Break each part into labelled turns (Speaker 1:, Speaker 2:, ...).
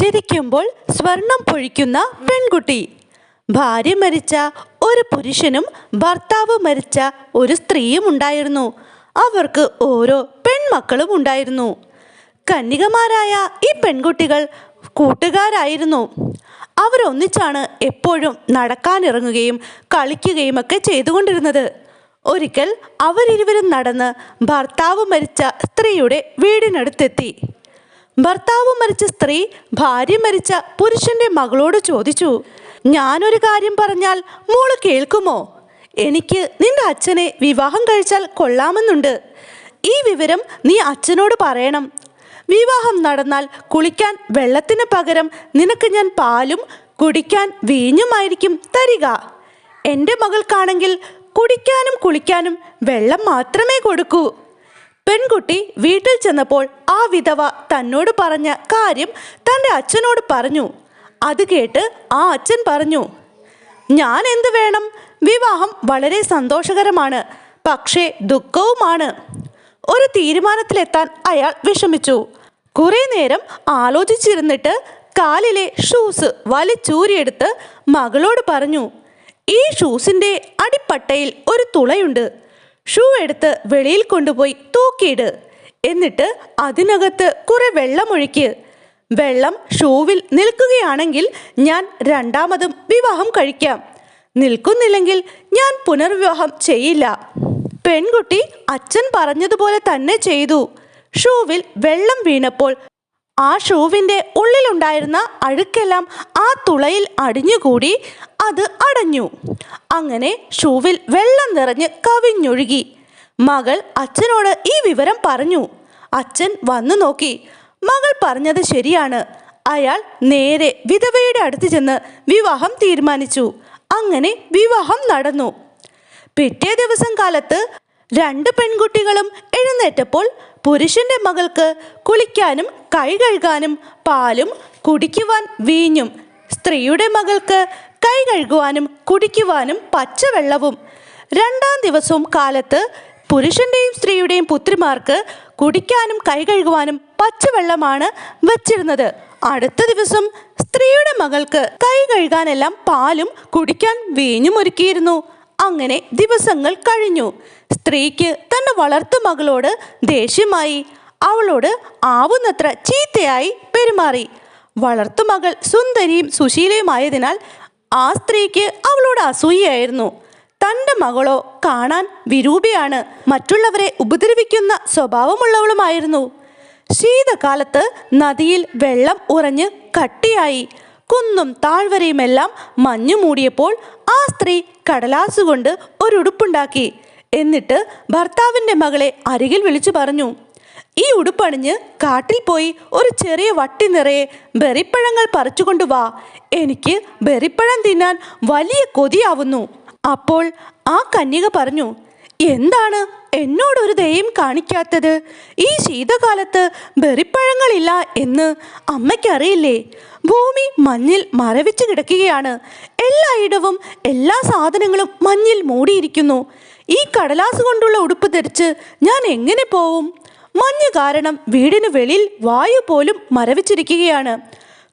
Speaker 1: ചിരിക്കുമ്പോൾ സ്വർണം പൊഴിക്കുന്ന പെൺകുട്ടി. ഭാര്യ മരിച്ച ഒരു പുരുഷനും ഭർത്താവ് മരിച്ച ഒരു സ്ത്രീയും ഉണ്ടായിരുന്നു. അവർക്ക് ഓരോ പെൺമക്കളും ഉണ്ടായിരുന്നു. കന്യകമാരായ ഈ പെൺകുട്ടികൾ കൂട്ടുകാരായിരുന്നു. അവരൊന്നിച്ചാണ് എപ്പോഴും നടക്കാനിറങ്ങുകയും കളിക്കുകയും ഒക്കെ ചെയ്തുകൊണ്ടിരുന്നത്. ഒരിക്കൽ അവരിരുവരും നടന്ന് ഭർത്താവ് മരിച്ച സ്ത്രീയുടെ വീടിനടുത്തെത്തി. ഭർത്താവ് മരിച്ച സ്ത്രീ ഭാര്യ മരിച്ച പുരുഷന്റെ മകളോട് ചോദിച്ചു ഞാനൊരു കാര്യം പറഞ്ഞാൽ മോൾ കേൾക്കുമോ? എനിക്ക് നിന്റെ അച്ഛനെ വിവാഹം കഴിച്ചാൽ കൊള്ളാമെന്നുണ്ട്. ഈ വിവരം നീ അച്ഛനോട് പറയണം. വിവാഹം നടന്നാൽ കുളിക്കാൻ വെള്ളത്തിന് പകരം നിനക്ക് ഞാൻ പാലും കുടിക്കാൻ വീഞ്ഞുമായിരിക്കും തരിക. എന്റെ മകൾക്കാണെങ്കിൽ കുടിക്കാനും കുളിക്കാനും വെള്ളം മാത്രമേ കൊടുക്കൂ. പെൺകുട്ടി വീട്ടിൽ ചെന്നപ്പോൾ ആ വിധവ തന്നോട് പറഞ്ഞ കാര്യം തന്റെ അച്ഛനോട് പറഞ്ഞു. അത് കേട്ട് ആ അച്ഛൻ പറഞ്ഞു ഞാൻ എന്ത് വേണം? വിവാഹം വളരെ സന്തോഷകരമാണ് പക്ഷേ ദുഃഖവുമാണ്. ഒരു തീരുമാനത്തിലെത്താൻ അയാൾ വിഷമിച്ചു. കുറേ നേരം ആലോചിച്ചിരുന്നിട്ട് കാലിലെ ഷൂസ് വലിച്ചൂരിയെടുത്ത് മകളോട് പറഞ്ഞു ഈ ഷൂസിന്റെ അടിപ്പട്ടയിൽ ഒരു തുളയുണ്ട്. ഷൂ എടുത്ത് വെളിയിൽ കൊണ്ടുപോയി തൂക്കിയിട്. എന്നിട്ട് അതിനകത്ത് കുറെ വെള്ളമൊഴിക്ക്. വെള്ളം ഷൂവിൽ നിൽക്കുകയാണെങ്കിൽ ഞാൻ രണ്ടാമതും വിവാഹം കഴിക്കാം. നിൽക്കുന്നില്ലെങ്കിൽ ഞാൻ പുനർവിവാഹം ചെയ്യില്ല. പെൺകുട്ടി അച്ഛൻ പറഞ്ഞതുപോലെ തന്നെ ചെയ്തു. ഷൂവിൽ വെള്ളം വീണപ്പോൾ ആ ഷൂവിന്റെ ഉള്ളിലുണ്ടായിരുന്ന അഴുക്കെല്ലാം ആ തുളയിൽ അടിഞ്ഞുകൂടി അത് അടഞ്ഞു. അങ്ങനെ ഷൂവിൽ വെള്ളം നിറഞ്ഞ് കവിഞ്ഞൊഴുകി. മകൾ അച്ഛനോട് ഈ വിവരം പറഞ്ഞു. അച്ഛൻ വന്നു നോക്കി. മകൾ പറഞ്ഞത് ശരിയാണ്. അയാൾ നേരെ വിധവയുടെ അടുത്ത് ചെന്ന് വിവാഹം തീരുമാനിച്ചു. അങ്ങനെ വിവാഹം നടന്നു. പിറ്റേ ദിവസം കാലത്ത് രണ്ട് പെൺകുട്ടികളും എഴുന്നേറ്റപ്പോൾ പുരുഷന്റെ മകൾക്ക് കുളിക്കാനും കൈ കഴുകാനും പാലും കുടിക്കുവാൻ വീഞ്ഞും. സ്ത്രീയുടെ മകൾക്ക് കൈ കഴുകുവാനും കുടിക്കുവാനും പച്ചവെള്ളവും. രണ്ടാം ദിവസവും കാലത്ത് പുരുഷന്റെയും സ്ത്രീയുടെയും പുത്രിമാർക്ക് കുടിക്കാനും കൈ കഴുകുവാനും പച്ചവെള്ളമാണ് വച്ചിരുന്നത്. അടുത്ത ദിവസം സ്ത്രീയുടെ മകൾക്ക് കൈ കഴുകാനെല്ലാം പാലും കുടിക്കാൻ വീഞ്ഞും ഒരുക്കിയിരുന്നു. അങ്ങനെ ദിവസങ്ങൾ കഴിഞ്ഞു. സ്ത്രീക്ക് തന്റെ വളർത്തു മകളോട് ദേഷ്യമായി. അവളോട് ആവുന്നത്ര ചീത്തയായി പെരുമാറി. വളർത്തുമകൾ സുന്ദരിയും സുശീലയുമായതിനാൽ ആ സ്ത്രീക്ക് അവളോട് അസൂയയായിരുന്നു. തന്റെ മകളോ കാണാൻ വിരൂപയാണ്. മറ്റുള്ളവരെ ഉപദ്രവിക്കുന്ന സ്വഭാവമുള്ളവളുമായിരുന്നു. ശീതകാലത്ത് നദിയിൽ വെള്ളം ഉറഞ്ഞ് കട്ടിയായി. കുന്നും താഴ്വരയുമെല്ലാം മഞ്ഞു മൂടിയപ്പോൾ ആ സ്ത്രീ കടലാസുകൊണ്ട് ഒരു ഉടുപ്പുണ്ടാക്കി. എന്നിട്ട് ഭർത്താവിന്റെ മകളെ അരികിൽ വിളിച്ചു പറഞ്ഞു. ഈ ഉടുപ്പണിഞ്ഞ് കാട്ടിൽ പോയി ഒരു ചെറിയ വട്ടി നിറയെ ബെറിപ്പഴങ്ങൾ പറിച്ചുകൊണ്ടു വാ. എനിക്ക് ബെറിപ്പഴം തിന്നാൻ വലിയ കൊതിയാവുന്നു. അപ്പോൾ ആ കന്യക പറഞ്ഞു എന്താണ് എന്നോടൊരു ദയം കാണിക്കാത്തത്? ഈ ശീതകാലത്ത് ബെറിപ്പഴങ്ങളില്ല എന്ന് അമ്മയ്ക്കറിയില്ലേ? ഭൂമി മഞ്ഞിൽ മരവിച്ച് കിടക്കുകയാണ്. എല്ലായിടവും എല്ലാ സാധനങ്ങളും മഞ്ഞിൽ മൂടിയിരിക്കുന്നു. ഈ കടലാസ് കൊണ്ടുള്ള ഉടുപ്പ് ധരിച്ച് ഞാൻ എങ്ങനെ പോവും? മഞ്ഞ് കാരണം വീടിന് വെളിയിൽ വായു പോലും മരവിച്ചിരിക്കുകയാണ്.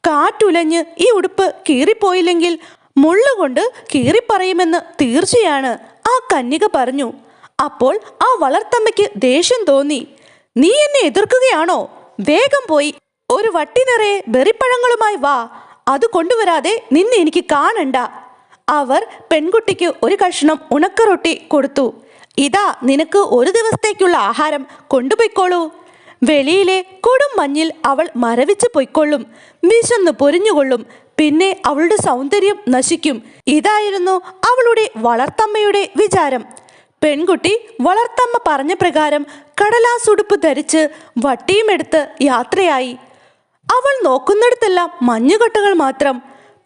Speaker 1: കാറ്റുലഞ്ഞ് ഈ ഉടുപ്പ് കീറിപ്പോയില്ലെങ്കിൽ മുള്ളുകൊണ്ട് കീറിപ്പറയുമെന്ന് തീർച്ചയാണ് ആ കന്യക പറഞ്ഞു. അപ്പോൾ ആ വളർത്തമ്മയ്ക്ക് ദേഷ്യം തോന്നി. നീ എന്നെ എതിർക്കുകയാണോ? വേഗം പോയി. ഒരു വട്ടി നിറയെ ബെറിപ്പഴങ്ങളുമായി വാ. അത് കൊണ്ടുവരാതെ നിന്നെ എനിക്ക് കാണണ്ട. അവർ പെൺകുട്ടിക്ക് ഒരു കഷ്ണം ഉണക്കറൊട്ടി കൊടുത്തു. ഇതാ നിനക്ക് ഒരു ദിവസത്തേക്കുള്ള ആഹാരം കൊണ്ടുപോയിക്കോളൂ. വെളിയിലെ കൊടും മഞ്ഞിൽ അവൾ മരവിച്ച് പൊയ്ക്കൊള്ളും. വിശന്ന് പൊരിഞ്ഞുകൊള്ളും. പിന്നെ അവളുടെ സൗന്ദര്യം നശിക്കും. ഇതായിരുന്നു അവളുടെ വളർത്തമ്മയുടെ വിചാരം. പെൺകുട്ടി വളർത്തമ്മ പറഞ്ഞ പ്രകാരം കടലാസുടുപ്പ് ധരിച്ച് വട്ടിയുമെടുത്ത് യാത്രയായി. അവൾ നോക്കുന്നിടത്തെല്ലാം മഞ്ഞുകട്ടകൾ മാത്രം.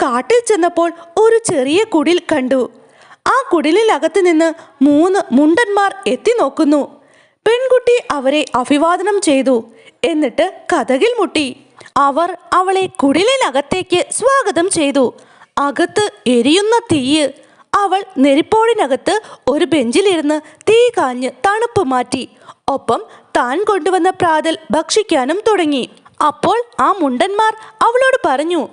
Speaker 1: കാട്ടിൽ ചെന്നപ്പോൾ ഒരു ചെറിയ കുടിൽ കണ്ടു. ആ കുടിലിനകത്ത് നിന്ന് മൂന്ന് മുണ്ടന്മാർ എത്തി നോക്കുന്നു. പെൺകുട്ടി അവരെ അഭിവാദനം ചെയ്തു. എന്നിട്ട് കഥകിൽ മുട്ടി. അവർ അവളെ കുടിലിനകത്തേക്ക് സ്വാഗതം ചെയ്തു. അകത്ത് എരിയുന്ന തീയ്. അവൾ നെരിപ്പോടിനകത്ത് ഒരു ബെഞ്ചിലിരുന്ന് തീ കാഞ്ഞ് തണുപ്പ് മാറ്റി. ഒപ്പം താൻ കൊണ്ടുവന്ന പ്രാതൽ ഭക്ഷിക്കാനും തുടങ്ങി. അപ്പോൾ ആ മുണ്ടന്മാർ അവളോട് പറഞ്ഞു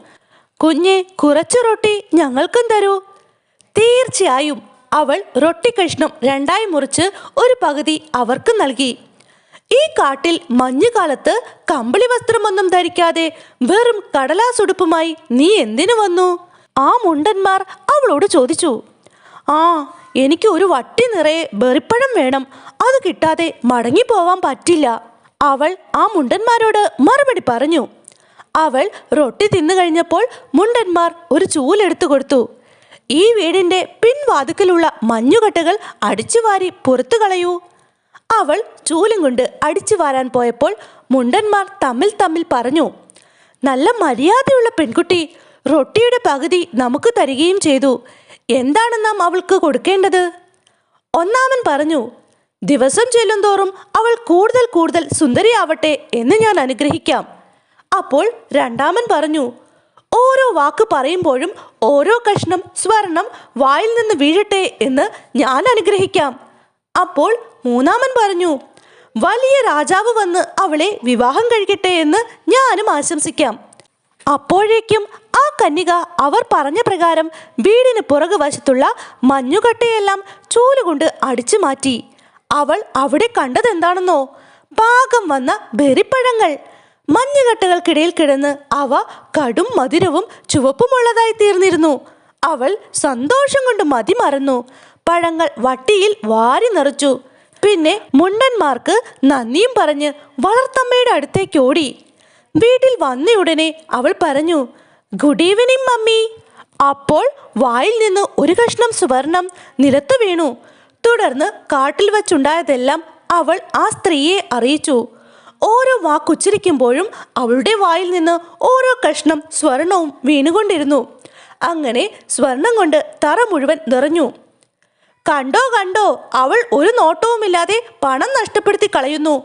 Speaker 1: കുഞ്ഞെ കുറച്ച് റൊട്ടി ഞങ്ങൾക്കും തരൂ. തീർച്ചയായും അവൾ റൊട്ടി കഷ്ണം രണ്ടായി മുറിച്ച് ഒരു പകുതി അവർക്ക് നൽകി. ഈ കാട്ടിൽ മഞ്ഞുകാലത്ത് കമ്പിളി വസ്ത്രമൊന്നും ധരിക്കാതെ വെറും കടലാസുടുപ്പുമായി നീ എന്തിനു വന്നു? ആ മുണ്ടന്മാർ അവളോട് ചോദിച്ചു. ആ എനിക്ക് ഒരു വട്ടി നിറയെ ബെറിപ്പഴം വേണം. അത് കിട്ടാതെ മടങ്ങി പോവാൻ പറ്റില്ല. അവൾ ആ മുണ്ടന്മാരോട് മറുപടി പറഞ്ഞു. അവൾ റൊട്ടി തിന്നു കഴിഞ്ഞപ്പോൾ മുണ്ടന്മാർ ഒരു ചൂലെടുത്തു കൊടുത്തു. ഈ വീടിന്റെ പിൻവാതുക്കലുള്ള മഞ്ഞുകട്ടകൾ അടിച്ചുവാരി പുറത്തു കളയൂ. അവൾ ചൂലും കൊണ്ട് അടിച്ചു വാരാൻ പോയപ്പോൾ മുണ്ടന്മാർ തമ്മിൽ തമ്മിൽ പറഞ്ഞു നല്ല മര്യാദയുള്ള പെൺകുട്ടി റൊട്ടിയുടെ പകുതി നമുക്ക് തരികയും ചെയ്തു. എന്താണ് നാം അവൾക്ക് കൊടുക്കേണ്ടത്? ഒന്നാമൻ പറഞ്ഞു ദിവസം ചെല്ലുന്തോറും അവൾ കൂടുതൽ കൂടുതൽ സുന്ദരിയാവട്ടെ എന്ന് ഞാൻ അനുഗ്രഹിക്കാം. അപ്പോൾ രണ്ടാമൻ പറഞ്ഞു വാക്ക് പറയുമ്പോഴും ഓരോ കഷ്ണം സ്വർണം വായിൽ നിന്ന് വീഴട്ടെ എന്ന് ഞാൻ അനുഗ്രഹിക്കാം. അപ്പോൾ മൂന്നാമൻ പറഞ്ഞു വലിയ രാജാവ് വന്ന് അവളെ വിവാഹം കഴിക്കട്ടെ എന്ന് ഞാനും ആശംസിക്കാം. അപ്പോഴേക്കും ആ കന്യക അവർ പറഞ്ഞ പ്രകാരം വീടിന് പുറകു വശത്തുള്ള മഞ്ഞുകട്ടയെല്ലാം ചൂലുകൊണ്ട് അടിച്ചു മാറ്റി. അവൾ അവിടെ കണ്ടതെന്താണെന്നോ? പാകം വന്ന ബെറിപ്പഴങ്ങൾ. മഞ്ഞുകട്ടകൾക്കിടയിൽ കിടന്ന് അവ കടും മധുരവും ചുവപ്പുമുള്ളതായി തീർന്നിരുന്നു. അവൾ സന്തോഷം കൊണ്ട് മതി മറന്നു. പഴങ്ങൾ വട്ടിയിൽ വാരി നിറച്ചു. പിന്നെ മുണ്ടന്മാർക്ക് നന്ദിയും പറഞ്ഞ് വളർത്തമ്മയുടെ അടുത്തേക്ക് ഓടി. വീട്ടിൽ വന്നയുടനെ അവൾ പറഞ്ഞു ഗുഡ് ഈവനിങ് മമ്മി. അപ്പോൾ വായിൽ നിന്ന് ഒരു കഷ്ണം സുവർണം നിലത്തു വീണു. തുടർന്ന് കാട്ടിൽ വച്ചുണ്ടായതെല്ലാം അവൾ ആ സ്ത്രീയെ അറിയിച്ചു. ഓരോ വാക്കുച്ചരിക്കുമ്പോഴും അവളുടെ വായിൽ നിന്ന് ഓരോ കഷ്ണം സ്വർണവും വീണുകൊണ്ടിരുന്നു. അങ്ങനെ സ്വർണം കൊണ്ട് തറ മുഴുവൻ നിറഞ്ഞു. കണ്ടോ കണ്ടോ അവൾ ഒരു നോട്ടവുമില്ലാതെ പണം നഷ്ടപ്പെടുത്തി കളയുന്നു.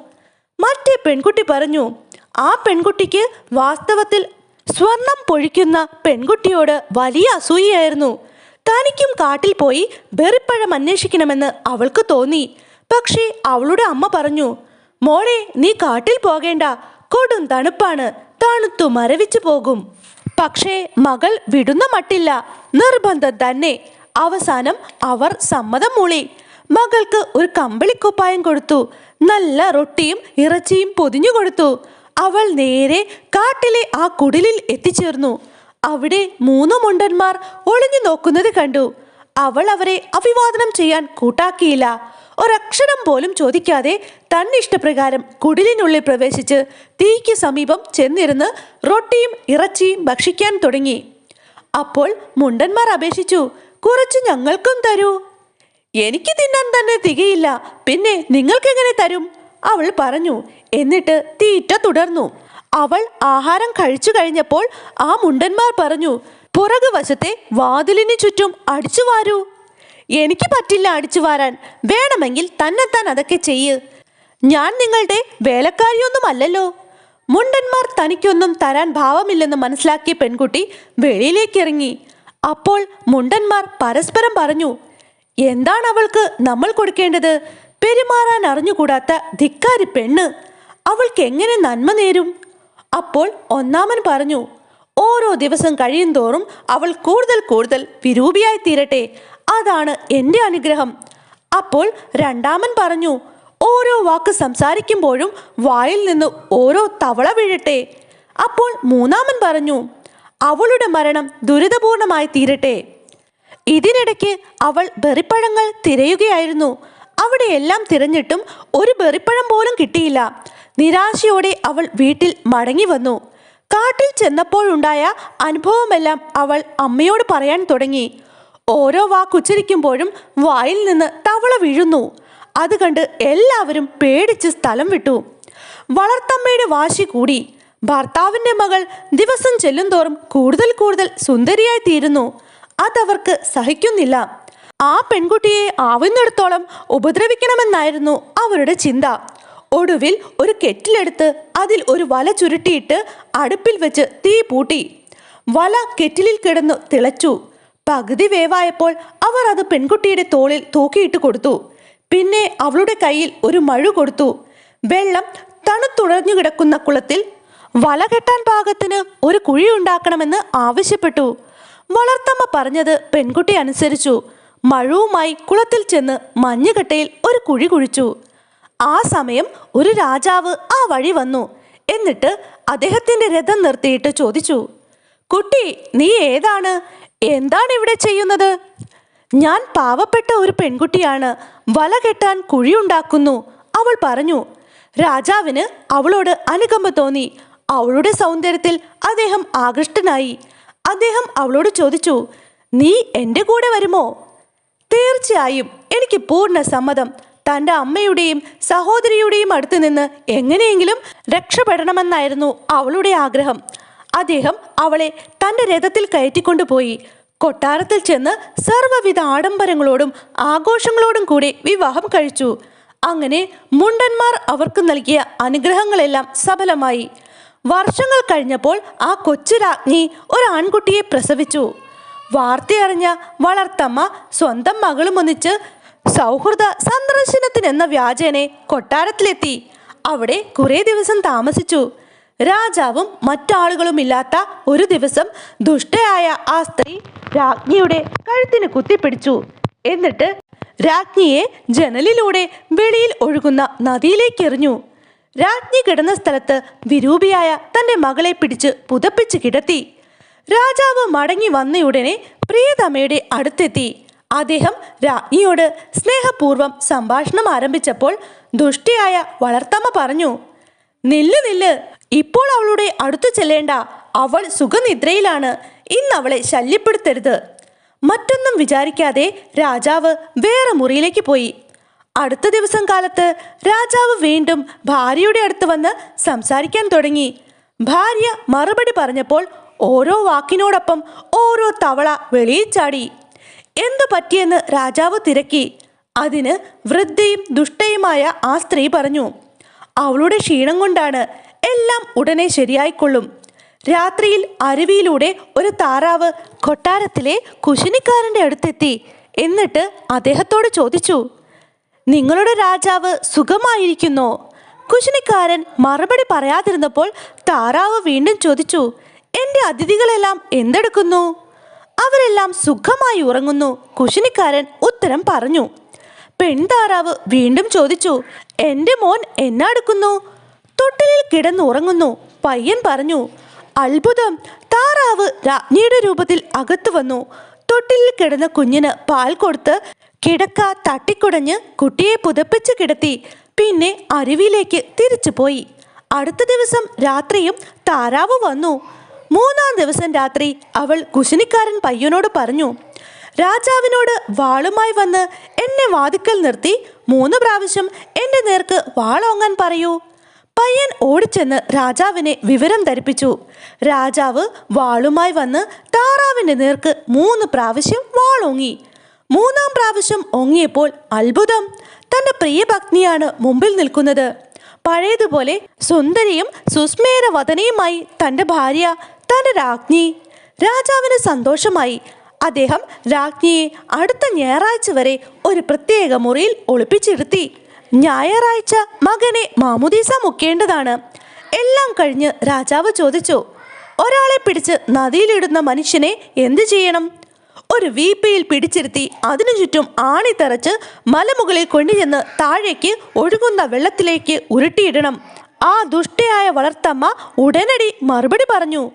Speaker 1: മറ്റേ പെൺകുട്ടി പറഞ്ഞു ആ പെൺകുട്ടിക്ക് വാസ്തവത്തിൽ സ്വർണം പൊഴിക്കുന്ന പെൺകുട്ടിയോട് വലിയ അസൂയയായിരുന്നു. തനിക്കും കാട്ടിൽ പോയി ബെറിപ്പഴം അന്വേഷിക്കണമെന്ന് അവൾക്ക് തോന്നി. പക്ഷേ അവളുടെ അമ്മ പറഞ്ഞു മോളെ നീ കാട്ടിൽ പോകേണ്ട. കൊടും തണുപ്പാണ്. തണുത്തു മരവിച്ചു പോകും. പക്ഷേ മകൾ വിടുന്ന മട്ടില്ല. നിർബന്ധം തന്നെ. അവസാനം അവർ സമ്മതം മൂളി. മകൾക്ക് ഒരു കമ്പിളിക്കുപ്പായം കൊടുത്തു. നല്ല റൊട്ടിയും ഇറച്ചിയും പൊതിഞ്ഞു കൊടുത്തു. അവൾ നേരെ കാട്ടിലെ ആ കുടിലിൽ എത്തിച്ചേർന്നു. അവിടെ മൂന്ന് മുണ്ടന്മാർ ഒളിഞ്ഞു നോക്കുന്നത് കണ്ടു. അവൾ അവരെ അഭിവാദനം ചെയ്യാൻ കൂട്ടാക്കിയില്ല. ഒരക്ഷരം പോലും ചോദിക്കാതെ തന്നിഷ്ടപ്രകാരം കുടിലിനുള്ളിൽ പ്രവേശിച്ച് തീയ്ക്ക് സമീപം ചെന്നിരുന്ന് റൊട്ടിയും ഇറച്ചിയും ഭക്ഷിക്കാൻ തുടങ്ങി. അപ്പോൾ മുണ്ടന്മാർ അപേക്ഷിച്ചു കുറച്ച് ഞങ്ങൾക്കും തരൂ. എനിക്ക് തിന്നാൻ തന്നെ തികയില്ല പിന്നെ നിങ്ങൾക്കെങ്ങനെ തരും? അവൾ പറഞ്ഞു. എന്നിട്ട് തീറ്റ തുടർന്നു. അവൾ ആഹാരം കഴിച്ചു കഴിഞ്ഞപ്പോൾ ആ മുണ്ടന്മാർ പറഞ്ഞു പുറകു വശത്തെ വാതിലിന് ചുറ്റും അടിച്ചു വാരൂ. എനിക്ക് പറ്റില്ല അടിച്ചു വാരാൻ. വേണമെങ്കിൽ തന്നെത്താൻ അതൊക്കെ ചെയ്യ്. ഞാൻ നിങ്ങളുടെ വേലക്കാരിയൊന്നും അല്ലല്ലോ മുണ്ടന്മാർ തനിക്കൊന്നും തരാൻ ഭാവമില്ലെന്ന് മനസ്സിലാക്കിയ പെൺകുട്ടി വെളിയിലേക്ക് ഇറങ്ങി അപ്പോൾ മുണ്ടന്മാർ പരസ്പരം പറഞ്ഞു എന്താണ് അവൾക്ക് നമ്മൾ കൊടുക്കേണ്ടത്? പെരുമാറാൻ അറിഞ്ഞുകൂടാത്ത ധിക്കാരി പെണ്ണ്. അവൾക്ക് എങ്ങനെ നന്മ നേരും? അപ്പോൾ ഒന്നാമൻ പറഞ്ഞു ഓരോ ദിവസം കഴിയും തോറും അവൾ കൂടുതൽ കൂടുതൽ വിരൂപിയായി തീരട്ടെ അതാണ് എന്റെ അനുഗ്രഹം. അപ്പോൾ രണ്ടാമൻ പറഞ്ഞു ഓരോ വാക്ക് സംസാരിക്കുമ്പോഴും വായിൽ നിന്ന് ഓരോ തവള വീഴട്ടെ. അപ്പോൾ മൂന്നാമൻ പറഞ്ഞു അവളുടെ മരണം ദുരിതപൂർണമായി തീരട്ടെ. ഇതിനിടയ്ക്ക് അവൾ ബെറിപ്പഴങ്ങൾ തിരയുകയായിരുന്നു. അവിടെയെല്ലാം തിരഞ്ഞിട്ടും ഒരു ബെറിപ്പഴം പോലും കിട്ടിയില്ല. നിരാശയോടെ അവൾ വീട്ടിൽ മടങ്ങി വന്നു. കാട്ടിൽ ചെന്നപ്പോഴുണ്ടായ അനുഭവമെല്ലാം അവൾ അമ്മയോട് പറയാൻ തുടങ്ങി. ഓരോ വാക്കുച്ചരിക്കുമ്പോഴും വായിൽ നിന്ന് തവള വീഴുന്നു. അത് കണ്ട് എല്ലാവരും പേടിച്ച് സ്ഥലം വിട്ടു. വളർത്തമ്മയുടെ വാശി കൂടി. ഭർത്താവിന്റെ മകൾ ദിവസം ചെല്ലുംതോറും കൂടുതൽ കൂടുതൽ സുന്ദരിയായി തീരുന്നു അതവർക്ക് സഹിക്കുന്നില്ല. ആ പെൺകുട്ടിയെ ആവുന്നിടത്തോളം ഉപദ്രവിക്കണമെന്നായിരുന്നു അവരുടെ ചിന്ത. ഒടുവിൽ ഒരു കെറ്റിലെടുത്ത് അതിൽ ഒരു വല ചുരുട്ടിയിട്ട് അടുപ്പിൽ വെച്ച് തീ പൂട്ടി. വല കെറ്റിലിൽ കിടന്നു തിളച്ചു. പകുതി വേവായപ്പോൾ അവർ അത് പെൺകുട്ടിയുടെ തോളിൽ തൂക്കിയിട്ട് കൊടുത്തു. പിന്നെ അവളുടെ കയ്യിൽ ഒരു മഴു കൊടുത്തു. വെള്ളം തണുത്തുടഞ്ഞു കിടക്കുന്ന കുളത്തിൽ വല കെട്ടാൻ പാകത്തിന് ഒരു കുഴി ഉണ്ടാക്കണമെന്ന് ആവശ്യപ്പെട്ടു. വളർത്തമ്മ പറഞ്ഞത് പെൺകുട്ടി അനുസരിച്ചു. മഴവുമായി കുളത്തിൽ ചെന്ന് മഞ്ഞുകട്ടയിൽ ഒരു കുഴി കുഴിച്ചു. ആ സമയം ഒരു രാജാവ് ആ വഴി വന്നു. എന്നിട്ട് അദ്ദേഹത്തിന്റെ രഥം നിർത്തിയിട്ട് ചോദിച്ചു. കുട്ടി നീ ഏതാണ്? എന്താണ് ഇവിടെ ചെയ്യുന്നത്? ഞാൻ പാവപ്പെട്ട ഒരു പെൺകുട്ടിയാണ്. വല കെട്ടാൻ കുഴിയുണ്ടാക്കുന്നു. അവൾ പറഞ്ഞു. രാജാവിന് അവളോട് അനുകമ്പ തോന്നി. അവളുടെ സൗന്ദര്യത്തിൽ അദ്ദേഹം ആകൃഷ്ടനായി. അദ്ദേഹം അവളോട് ചോദിച്ചു നീ എന്റെ കൂടെ വരുമോ? തീർച്ചയായും. എനിക്ക് പൂർണ സമ്മതം. തന്റെ അമ്മയുടെയും സഹോദരിയുടെയും അടുത്ത് നിന്ന് എങ്ങനെയെങ്കിലും രക്ഷപ്പെടണമെന്നായിരുന്നു അവളുടെ ആഗ്രഹം. അദ്ദേഹം അവളെ തന്റെ രഥത്തിൽ കയറ്റിക്കൊണ്ടുപോയി. കൊട്ടാരത്തിൽ ചെന്ന് സർവവിധ ആഡംബരങ്ങളോടും ആഘോഷങ്ങളോടും കൂടി വിവാഹം കഴിച്ചു. അങ്ങനെ മുണ്ടന്മാർ അവർക്ക് നൽകിയ അനുഗ്രഹങ്ങളെല്ലാം സഫലമായി. വർഷങ്ങൾ കഴിഞ്ഞപ്പോൾ ആ കൊച്ചു രാജ്ഞി ഒരു ആൺകുട്ടിയെ പ്രസവിച്ചു. വാർത്തയറിഞ്ഞ വളർത്തമ്മ സ്വന്തം മകളും ഒന്നിച്ച് സൗഹൃദ സന്ദർശനത്തിനെന്ന വ്യാജേനെ കൊട്ടാരത്തിലെത്തി. അവിടെ കുറേ ദിവസം താമസിച്ചു. രാജാവും മറ്റാളുകളും ഇല്ലാത്ത ഒരു ദിവസം ദുഷ്ടയായ ആ സ്ത്രീ രാജ്ഞിയുടെ കഴുത്തിന് കുത്തിപ്പിടിച്ചു. എന്നിട്ട് രാജ്ഞിയെ ജനലിലൂടെ വെളിയിൽ ഒഴുകുന്ന നദിയിലേക്ക് എറിഞ്ഞു രാജ്ഞി കിടന്ന സ്ഥലത്ത് വിരൂപിയായ തന്റെ മകളെ പിടിച്ച് പുതപ്പിച്ച് കിടത്തി. രാജാവ് മടങ്ങി വന്നയുടനെ പ്രിയതമയുടെ അടുത്തെത്തി. അദ്ദേഹം രാജ്ഞിയോട് സ്നേഹപൂർവം സംഭാഷണം ആരംഭിച്ചപ്പോൾ ദുഷ്ടിയായ വളർത്തമ്മ പറഞ്ഞു നില്ല് നില്ല് ഇപ്പോൾ അവളുടെ അടുത്തു ചെല്ലേണ്ട അവൾ സുഖനിദ്രയിലാണ്. ഇന്ന് അവളെ ശല്യപ്പെടുത്തരുത്. മറ്റൊന്നും വിചാരിക്കാതെ രാജാവ് വേറെ മുറിയിലേക്ക് പോയി. അടുത്ത ദിവസം കാലത്ത് രാജാവ് വീണ്ടും ഭാര്യയുടെ അടുത്ത് വന്ന് സംസാരിക്കാൻ തുടങ്ങി. ഭാര്യ മറുപടി പറഞ്ഞപ്പോൾ ഓരോ വാക്കിനോടൊപ്പം ഓരോ തവള വെളിയിൽ ചാടി. എന്തു പറ്റിയെന്ന് രാജാവ് തിരക്കി. അതിന് വൃദ്ധയും ദുഷ്ടയുമായ ആ സ്ത്രീ പറഞ്ഞു. അവളുടെ ക്ഷീണം കൊണ്ടാണ് എല്ലാം ഉടനെ ശരിയായിക്കൊള്ളും. രാത്രിയിൽ അരുവിയിലൂടെ ഒരു താറാവ് കൊട്ടാരത്തിലെ കുശിനിക്കാരന്റെ അടുത്തെത്തി. എന്നിട്ട് അദ്ദേഹത്തോട് ചോദിച്ചു നിങ്ങളുടെ രാജാവ് സുഖമായിരിക്കുന്നു? കുശിനിക്കാരൻ മറുപടി പറയാതിരുന്നപ്പോൾ താറാവ് വീണ്ടും ചോദിച്ചു എന്റെ അതിഥികളെല്ലാം എന്തെടുക്കുന്നു? അവരെല്ലാം സുഖമായി ഉറങ്ങുന്നു. കുശിനിക്കാരൻ ഉത്തരം പറഞ്ഞു. പെൺതാറാവ് വീണ്ടും ചോദിച്ചു എന്റെ മോൻ എന്നാടുക്കുന്നു തൊട്ടിലിൽ കിടന്നുറങ്ങുന്നു. പയ്യൻ പറഞ്ഞു അത്ഭുതം. താറാവ് രാജ്ഞിയുടെ രൂപത്തിൽ അകത്തു വന്നു. തൊട്ടിലിൽ കിടന്ന കുഞ്ഞിന് പാൽ കൊടുത്ത് കിടക്ക തട്ടിക്കുടഞ്ഞ് കുട്ടിയെ പുതപ്പിച്ച് കിടത്തി. പിന്നെ അരുവിയിലേക്ക് തിരിച്ചുപോയി അടുത്ത ദിവസം രാത്രിയും താറാവ് വന്നു. മൂന്നാം ദിവസം രാത്രി അവൾ കുശിനിക്കാരൻ പയ്യനോട് പറഞ്ഞു രാജാവിനോട് വാളുമായി വന്ന് എന്നെ വാതിക്കൽ നിർത്തി. മൂന്ന് പ്രാവശ്യം എന്റെ നേർക്ക് വാളോങ്ങാൻ പറയൂ. പയ്യൻ ഓടിച്ചെന്ന് രാജാവിനെ വിവരം ധരിപ്പിച്ചു. രാജാവ് വാളുമായി വന്ന് താറാവിന്റെ നേർക്ക് മൂന്ന് പ്രാവശ്യം വാളോങ്ങി. മൂന്നാം പ്രാവശ്യം ഓങ്ങിയപ്പോൾ അത്ഭുതം. തന്റെ പ്രിയപത്നിയാണ് മുമ്പിൽ നിൽക്കുന്നത്. പഴയതുപോലെ സുന്ദരിയും സുസ്മേര വതനയുമായി തന്റെ ഭാര്യ തന്റെ രാജ്ഞി. രാജാവിന് സന്തോഷമായി. അദ്ദേഹം രാജ്ഞിയെ അടുത്ത ഞായറാഴ്ച വരെ ഒരു പ്രത്യേക മുറിയിൽ ഒളിപ്പിച്ചിരുത്തി. ഞായറാഴ്ച മകനെ മാമുദീസ മുക്കേണ്ടതാണ്. എല്ലാം കഴിഞ്ഞ് രാജാവ് ചോദിച്ചു ഒരാളെ പിടിച്ച് നദിയിലിടുന്ന മനുഷ്യനെ എന്തു ചെയ്യണം? ഒരു വീപ്പയിൽ പിടിച്ചിരുത്തി അതിനു ചുറ്റും ആണി തറച്ച് മലമുകളിൽ കൊണ്ടുചെന്ന് താഴേക്ക് ഒഴുകുന്ന വെള്ളത്തിലേക്ക് ഉരുട്ടിയിടണം. ആ ദുഷ്ടയായ വളർത്തമ്മ ഉടനടി മറുപടി പറഞ്ഞു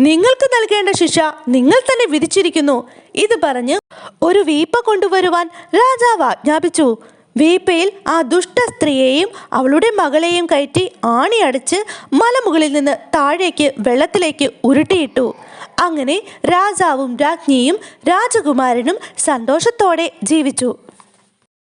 Speaker 1: നിങ്ങൾക്ക് നൽകേണ്ട ശിക്ഷ നിങ്ങൾ തന്നെ വിധിച്ചിരിക്കുന്നു. ഇത് പറഞ്ഞ് ഒരു വീപ്പ കൊണ്ടുവരുവാൻ രാജാവ് ആജ്ഞാപിച്ചു. വീപ്പയിൽ ആ ദുഷ്ട സ്ത്രീയെയും അവളുടെ മകളെയും കയറ്റി ആണിയടിച്ച് മലമുകളിൽ നിന്ന് താഴേക്ക് വെള്ളത്തിലേക്ക് ഉരുട്ടിയിട്ടു. അങ്ങനെ രാജാവും രാജ്ഞിയും രാജകുമാരനും സന്തോഷത്തോടെ ജീവിച്ചു.